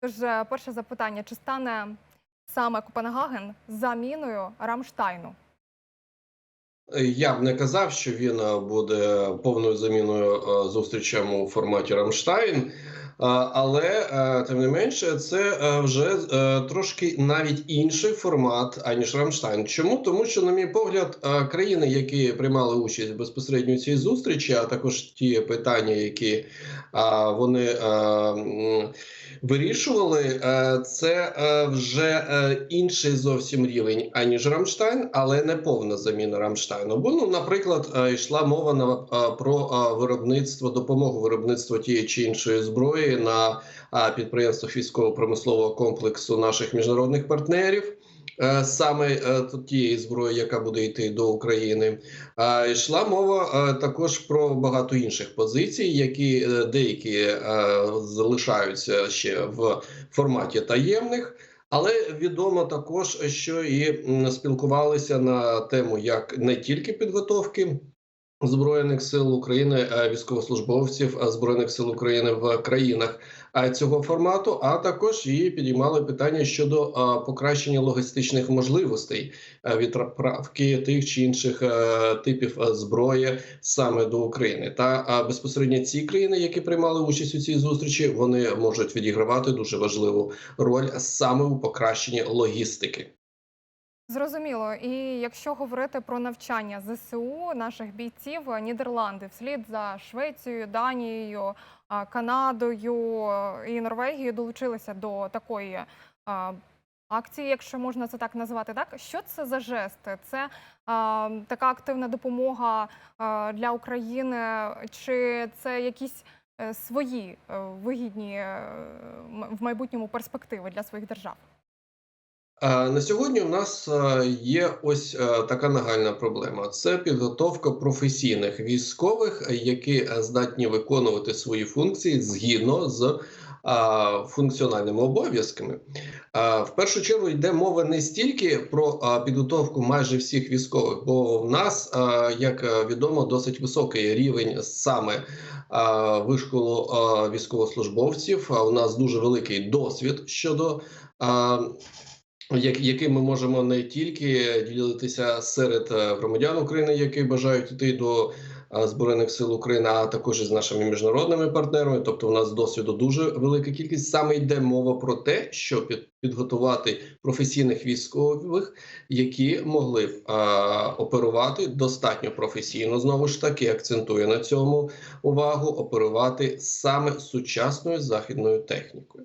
Тож, е, перше запитання: чи стане саме Копенгаген заміною Рамштайну? Я б не казав, що він е, буде повною заміною е, зустрічам у форматі Рамштайн. Але е, тим не менше, це е, вже е, трошки навіть інший формат аніж Рамштайн. Чому тому, що, на мій погляд, країни, які приймали участь безпосередньо у цій зустрічі, а також ті питання, які вони вирішували, це вже інший зовсім рівень аніж Рамштайн, але не повна заміна Рамштайну. Бо ну, наприклад, йшла мова на про виробництво допомогу виробництву тієї чи іншої зброї на е, підприємствах військово-промислового комплексу наших міжнародних партнерів. е, Саме е, тієї зброї, яка буде йти до України, йшла мова е, також про багато інших позицій, які деякі залишаються ще в форматі таємних. Але відомо також, що і спілкувалися на тему як не тільки підготовки збройних сил України, е, військовослужбовців е, збройних сил України в країнах е, цього формату, а також і підіймали питання щодо покращення логістичних можливостей відправки тих чи інших типів зброї саме до України. Та безпосередньо ці країни, які приймали участь у цій зустрічі, вони можуть відігравати дуже важливу роль саме у покращенні логістики. Зрозуміло. І якщо говорити про навчання ЗСУ наших бійців, е, Нідерланди вслід за Швецією, Данією, Канадою е, і Норвегією долучилися до такої акції, якщо можна це так назвати. Так що це за жести? Це така активна допомога для України, чи це якісь е, свої е, вигідні е, в майбутньому перспективи для своїх держав? А, На сьогодні у нас е, є ось е, така нагальна проблема: це підготовка професійних військових, е, які е, здатні виконувати свої функції згідно з функціональними обов'язками. В першу чергу йде мова не стільки про підготовку майже всіх військових, бо в нас, як е, відомо, досить високий рівень саме вишколу військовослужбовців. У нас дуже великий досвід щодо. Яким ми можемо не тільки ділитися серед е, громадян України, які бажають йти до е, збройних сил України, а також із нашими міжнародними партнерами. Тобто, у нас досвіду дуже велика кількість. Саме йде мова про те, що під, підготувати професійних військових, які могли б е, оперувати достатньо професійно. Знову ж таки, акцентую на цьому увагу, оперувати саме сучасною західною технікою.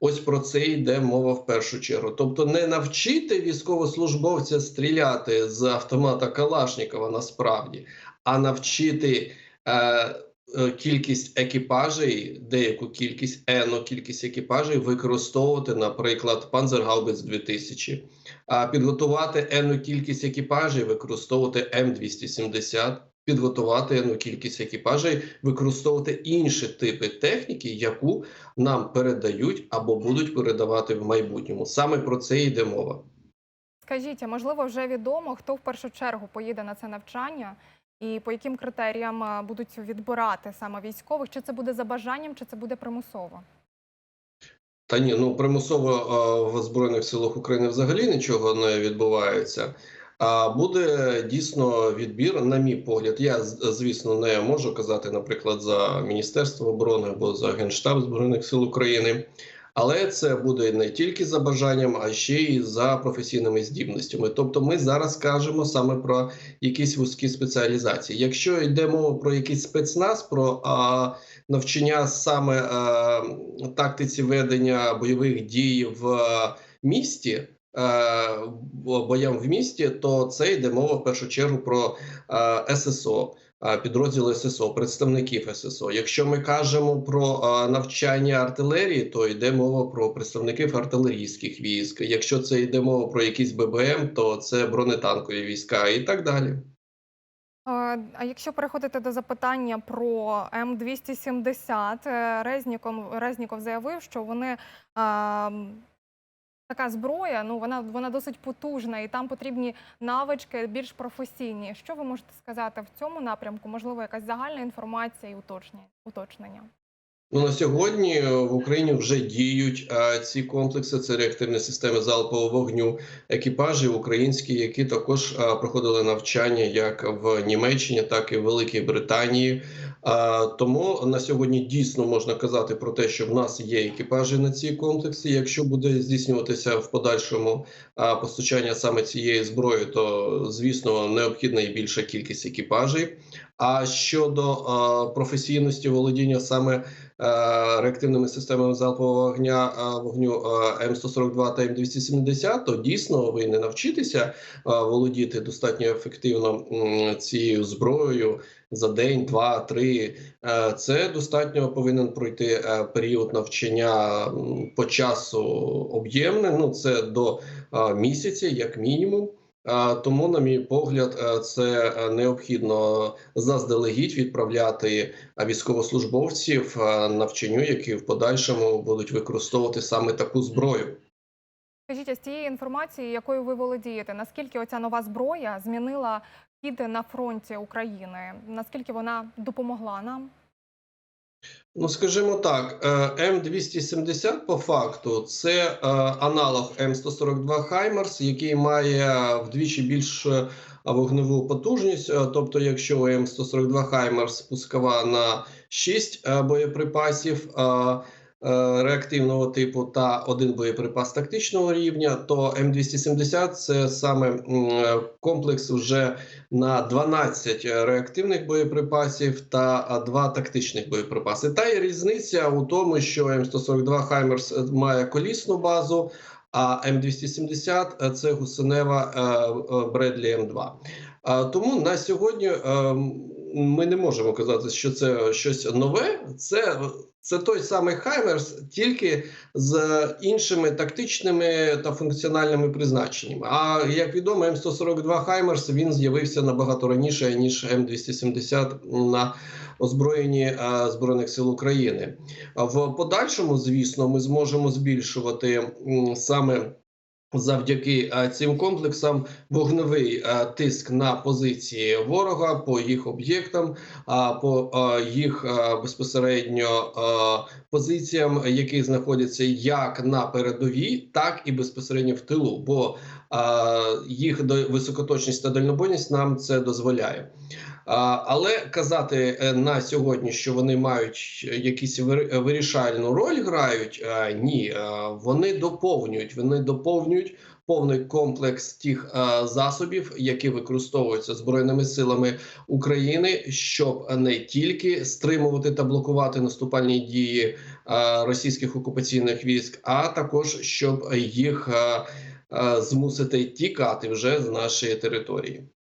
Ось про це йде мова в першу чергу. Тобто, не навчити військовослужбовця стріляти з автомата Калашникова насправді, а навчити е, е, кількість екіпажей, деяку кількість ену кількість екіпажей використовувати, наприклад, Панзергаубиц 2000, а підготувати ену кількість екіпажей, використовувати М270, підготувати ену кількість екіпажей, використовувати інші типи техніки, яку нам передають або будуть передавати в майбутньому. Саме про це йде мова. Скажіть, а можливо, вже відомо, хто в першу чергу поїде на це навчання, і по яким критеріям будуть відбирати саме військових? Чи це буде за бажанням, чи це буде примусово? Та ні, ну примусово в Збройних силах України взагалі нічого не відбувається. А буде дійсно відбір, на мій погляд. Я звісно не можу казати, наприклад, за Міністерство оборони або за Генштаб Збройних сил України. Але це буде не тільки за бажанням, а ще й за професійними здібностями. Тобто, ми зараз кажемо саме про якісь вузькі спеціалізації. Якщо йде мова про якийсь спецназ, про а, навчання саме а, тактиці ведення бойових дій в а, місті. Е, Боям в місті, то це йде мова в першу чергу про е, ССО, е, підрозділи ССО, представників ССО. Якщо ми кажемо про навчання артилерії, то йде мова про представників артилерійських військ. Якщо це йде мова про якісь ББМ, то це бронетанкові війська і так далі. А якщо переходити до запитання про М270, е, Резніком Резніков заявив, що вони м, така зброя, ну вона вона досить потужна, і там потрібні навички більш професійні. Що ви можете сказати в цьому напрямку? Можливо, якась загальна інформація і уточнення? Ну, на сьогодні в Україні вже діють е, ці комплекси. Це реактивні системи залпового вогню, екіпажі українські, які також е, проходили навчання як в Німеччині, так і в Великій Британії. Е, тому на сьогодні дійсно можна казати про те, що в нас є екіпажі на ці комплекси. Якщо буде здійснюватися в подальшому е, постачання саме цієї зброї, то звісно необхідна і більша кількість екіпажів. А щодо е, професійності володіння саме реактивними системами залпового вогня е, вогню е, М142 та М270, то дійсно ви не навчитеся е, володіти достатньо ефективно цією зброєю за день, два, три. Е, Це достатньо повинен пройти е, період навчання по часу об'ємне. Ну це до е, місяця, як мінімум. Е, Тому, на мій погляд, е, це е, необхідно заздалегідь відправляти військовослужбовців навчанню, які в подальшому будуть використовувати саме таку зброю. Скажіть, з тієї інформації, якою ви володієте, наскільки оця нова зброя змінила хід на фронті України? Наскільки вона допомогла нам? Ну, скажімо так, е, М270 по факту це е, аналог М142 Хаймерс, який має вдвічі більш вогневу потужність. Е, Тобто, якщо М142 Хаймерс пускова на 6 е, боєприпасів е, е, реактивного типу та один боєприпас тактичного рівня, то М270 це саме е, комплекс вже на 12 реактивних боєприпасів та а, два тактичних боєприпаси. Та й різниця у тому, що М142 Хаймерс е, має колісну базу, а М270 – це гусенева е, е, Бредлі М2. Тому на сьогодні е, ми не можемо казати, що це щось нове. Це, це той самий Хаймерс, тільки з іншими тактичними та функціональними призначеннями. А як відомо, М142 Хаймерс він з'явився набагато раніше ніж М270 на озброєнні е, збройних сил України. В подальшому, звісно, ми зможемо збільшувати саме. Завдяки е, цим комплексам вогневий е, тиск на позиції ворога по їх об'єктам, по е, їх безпосередньо позиціям, які знаходяться як на передовій, так і безпосередньо в тилу, бо їх високоточність та дальнобойність нам це дозволяє. Але казати е, на сьогодні, що вони мають якісь вир- вирішальну роль грають, е, ні, Е, вони доповнюють. Вони доповнюють повний комплекс тих е, засобів, які використовуються збройними силами України, щоб не тільки стримувати та блокувати наступальні дії е, російських окупаційних військ, а також щоб їх е, е, змусити тікати вже з нашої території.